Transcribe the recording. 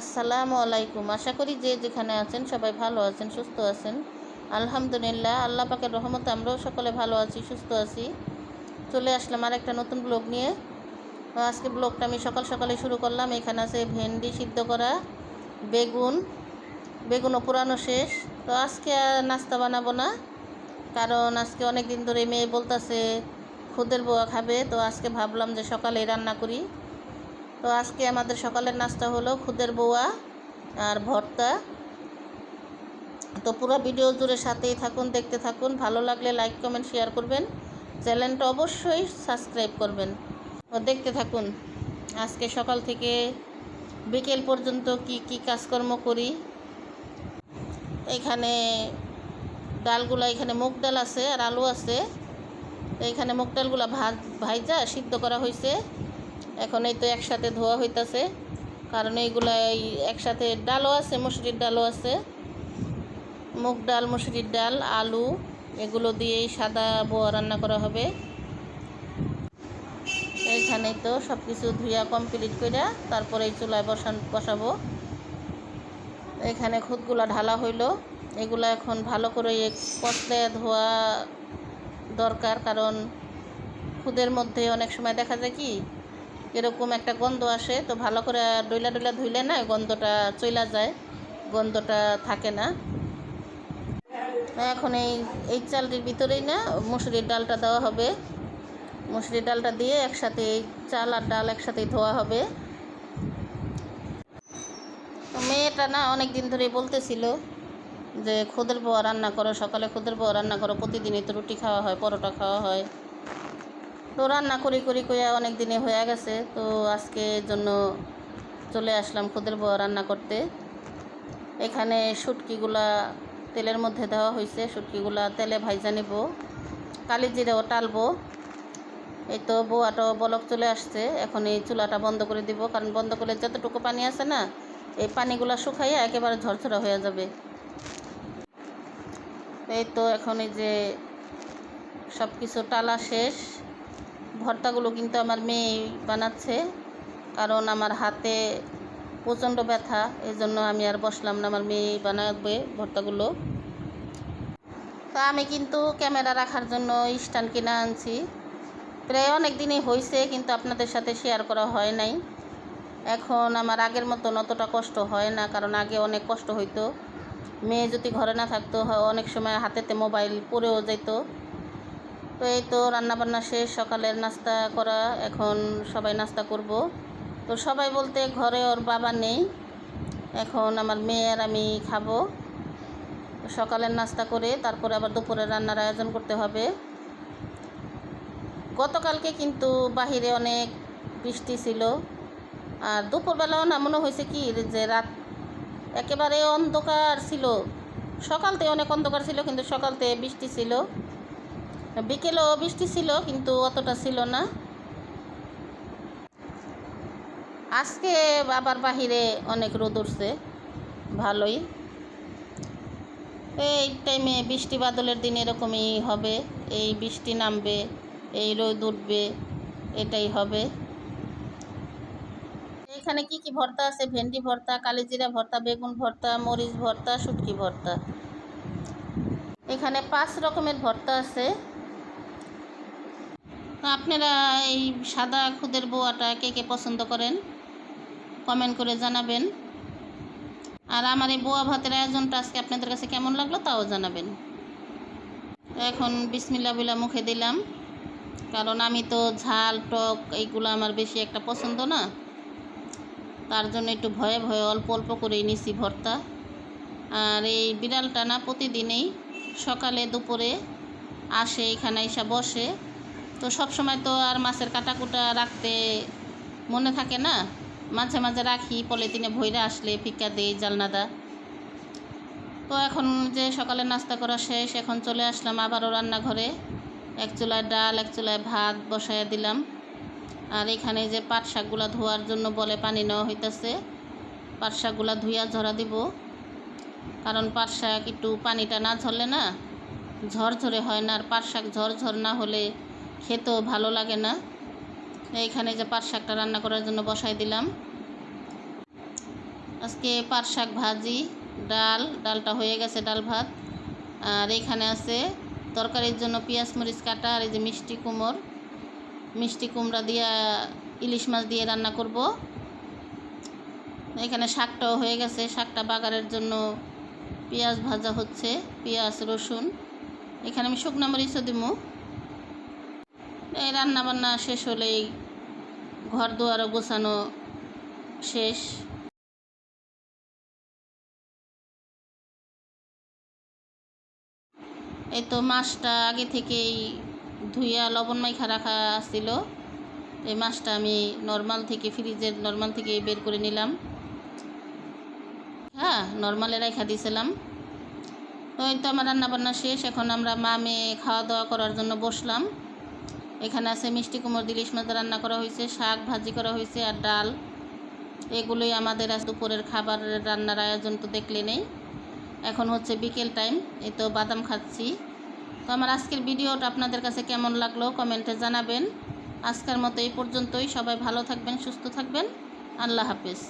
আসসালামু আলাইকুম। আশা করি যে যেখানে আছেন সবাই ভালো আছেন, সুস্থ আছেন। আলহামদুলিল্লাহ, আল্লাহ পাকের রহমতে আমরাও সকলে ভালো আছি, সুস্থ আছি। চলে আসলাম আর একটা নতুন ব্লগ নিয়ে। আজকে ব্লগটা আমি সকাল সকালে শুরু করলাম। এখানে আছে ভেন্ডি সিদ্ধ করা, বেগুন, বেগুনও পুরানো শেষ। তো আজকে আর নাস্তা বানাবো না, কারণ আজকে অনেক দিন ধরে মেয়ে বলতেছে, খুদের বোয়া খাবে। তো আজকে ভাবলাম যে সকালে রান্না করি। তো আজকে আমাদের সকালের নাস্তা হলো খুদের বোয়া আর ভর্তা। তো পুরো ভিডিও জুড়ে সাথেই থাকুন, দেখতে থাকুন। ভালো লাগলে লাইক কমেন্ট শেয়ার করবেন। চ্যানেলটা অবশ্যই সাবস্ক্রাইব করবেন। দেখতে থাকুন, আজকে সকাল থেকে বিকেল পর্যন্ত কি কি কাজকর্ম করি। এখানে ডালগুলো, এখানে মুগ ডাল আছে আর আলু আছে। এখানে মুগ ডালগুলো ভাজ, ভাইজা, সিদ্ধ করা হয়েছে এখন এই তো একসাথে ধোয়া হইতাছে। কারণ এইগুলা এই একসাথে ডালও আছে, মুসুরির ডালও আছে। মুগ ডাল, মুসুরির ডাল, আলু, এগুলো দিয়েই সাদা বোয়া রান্না করা হবে। এইখানেই তো সব কিছু ধুইয়া কমপ্লিট করে তারপরে এই চুলায় বসান, বসাবো। এখানে খুদগুলা ঢালা হইল। এগুলো এখন ভালো করে কষলে ধোয়া দরকার, কারণ খুদের মধ্যে অনেক সময় দেখা যায় কি এরকম একটা গন্ধ আসে, তো ভালো করে ডইলা ডইলা ধুইলে না গন্ধটা চইলা যায়, গন্ধটা থাকে না। এখন এই এই চালটির ভিতরেই না মুসুরির ডালটা দেওয়া হবে। মুসুরির ডালটা দিয়ে একসাথে এই চাল আর ডাল একসাথেই ধোয়া হবে। মেয়েটা না অনেক দিন ধরে বলতেছিল যে, খুদের বোয়া রান্না করো, সকালে খুদের বোয়া রান্না করো, প্রতিদিনই তো রুটি খাওয়া হয়, পরোটা খাওয়া হয়। তো রান্না করি করি কইয়া অনেক দিনে হয়ে গেছে, তো আজকে জন্য চলে আসলাম খুদের বোয়া রান্না করতে। এখানে শুটকিগুলা তেলের মধ্যে দেওয়া হয়েছে শুটকিগুলা তেলে ভাইজা নিব। কালি জিরেও টালবো। এই তো বোয়াটাও বলক চলে আসছে, এখন এই চুলাটা বন্ধ করে দিব, কারণ বন্ধ করলে যতটুকু পানি আছে না, এই পানিগুলো শুকাইয়া একেবারে ঝরঝরা হয়ে যাবে। এই তো এখন এই যে সব কিছু টালা শেষ। ভর্তাগুলো কিন্তু আমার মেয়ে বানাচ্ছে, কারণ আমার হাতে প্রচণ্ড ব্যথা এই জন্য আমি আর বসলাম না আমার মেয়ে বানাবে ভর্তাগুলো। তা আমি কিন্তু ক্যামেরা রাখার জন্য স্ট্যান্ড কিনে আনছি। প্রায় অনেক দিনই হয়েছে কিন্তু আপনাদের সাথে শেয়ার করা হয় নাই। এখন আমার আগের মতন অতটা কষ্ট হয় না, কারণ আগে অনেক কষ্ট হইতো। মেয়ে যদি ঘরে না থাকতো, অনেক সময় হাতেতে মোবাইল পড়েও যেত তো এই তো রান্নাবান্না শেষ, সকালের নাস্তা করা, এখন সবাই নাস্তা করব। তো সবাই বলতে ঘরে ওর বাবা নেই, এখন আমার মেয়ে আর আমি খাব। সকালের নাস্তা করে তারপরে আবার দুপুরে রান্নার আয়োজন করতে হবে। গতকালকে কিন্তু বাহিরে অনেক বৃষ্টি ছিল। আর দুপুরবেলাও না মনে হয়েছে কি যে রাত একেবারে অন্ধকার ছিল। সকালতে অনেক অন্ধকার ছিল, কিন্তু সকালতে বৃষ্টি ছিল। বিকেলেও বৃষ্টি ছিল, কিন্তু অতটা ছিল না। আজকে আবার বাহিরে অনেক রোদ উঠছে, ভালোই। এই টাইমে বৃষ্টি বাদলের দিন এরকমই হবে, এই বৃষ্টি নামবে, এই রোদ উঠবে, এটাই হবে। এখানে কি কি ভর্তা আছে? ভেন্ডি ভর্তা, কালিজিরা ভর্তা, বেগুন ভর্তা, মরিচ ভর্তা, শুটকি ভর্তা। এখানে পাঁচ রকমের ভর্তা আছে। আপনারা এই সাদা খুদের বোয়াটা কে কে পছন্দ করেন কমেন্ট করে জানাবেন। আর আমার এই বোয়া ভাতের আয়োজনটা আজকে আপনাদের কাছে কেমন লাগল তাও জানাবেন। এখন বিসমিল্লা বিলা মুখে দিলাম, কারণ আমি তো ঝাল, টক এইগুলো আমার বেশি একটা পছন্দ না। তার জন্য একটু ভয়ে ভয়ে অল্প অল্প করেই নিছি ভর্তা। আর এই বিড়ালটা না প্রতিদিনেই সকালে দুপুরে আসে, এখানে এসে বসে। তো সব সময় তো আর মাছের কাটাকুটা রাখতে মনে থাকে না? মাঝে মাঝে রাখি, পলিথিনে ভইরা আসলে ফিক্কা দেই জালনাদা তো এখন যে সকালে নাস্তা করা শেষ, এখন চলে আসলাম আবারও রান্নাঘরে। এক চুলায় ডাল, এক চুলায় ভাত বসাইয়া দিলাম। আর এখানে যে পাট শাকগুলা ধোয়ার জন্য বলে পানি নেওয়া হইতেছে, পাট শাকগুলা ধুইয়া ঝরা দিব। কারণ পাট শাক একটু পানিটা না ঝরলে না, ঝরঝরে হয় না। আর পাট শাক ঝরঝর না হলে খেতেও ভালো লাগে না। এইখানে যে পাট শাকটা রান্না করার জন্য বসাই দিলাম। আজকে পাট শাক ভাজি, ডাল, ডালটা হয়ে গেছে ডাল ভাত। আর এখানে আছে তরকারির জন্য পেঁয়াজ মরিচ কাটা আর এই যে মিষ্টি কুমড়। মিষ্টি কুমড়া দিয়া ইলিশ মাছ দিয়ে রান্না করব। এখানে শাকটাও হয়ে গেছে। শাকটা বাগারের জন্য পেঁয়াজ ভাজা হচ্ছে, পেঁয়াজ রসুন। এখানে আমি শুকনো মরিচও দিব এই রান্নাবান্না শেষ হলেই ঘর দুয়ারও গোছানো শেষ। এই তো মাছটা আগে থেকেই ধুইয়া লবণ মাইখা রাখা ছিল। এই মাছটা আমি নর্মাল থেকে ফ্রিজের নর্মাল থেকে বের করে নিলাম। হ্যাঁ নর্মালে রাখা দিয়েছিলাম তো এই তো আমার রান্নাবান্না শেষ। এখন আমরা মা মেয়ে খাওয়া দাওয়া করার জন্য বসলাম। এখানে আছে মিষ্টি কুমড় দিলিশ মাছ রান্না করা হয়েছে, শাক ভাজি করা হয়েছে আর ডাল। এগুলোই আমাদের আজ দুপুরের খাবারের রান্নার আয়োজন তো দেখলে নেই। এখন হচ্ছে বিকেল টাইম, এই তো বাদাম খাচ্ছি। তো আমার আজকের ভিডিওটা আপনাদের কাছে কেমন লাগল কমেন্টে জানাবেন। আজকের মতো এই পর্যন্তই, সবাই ভালো থাকবেন, সুস্থ থাকবেন। আল্লাহ হাফেজ।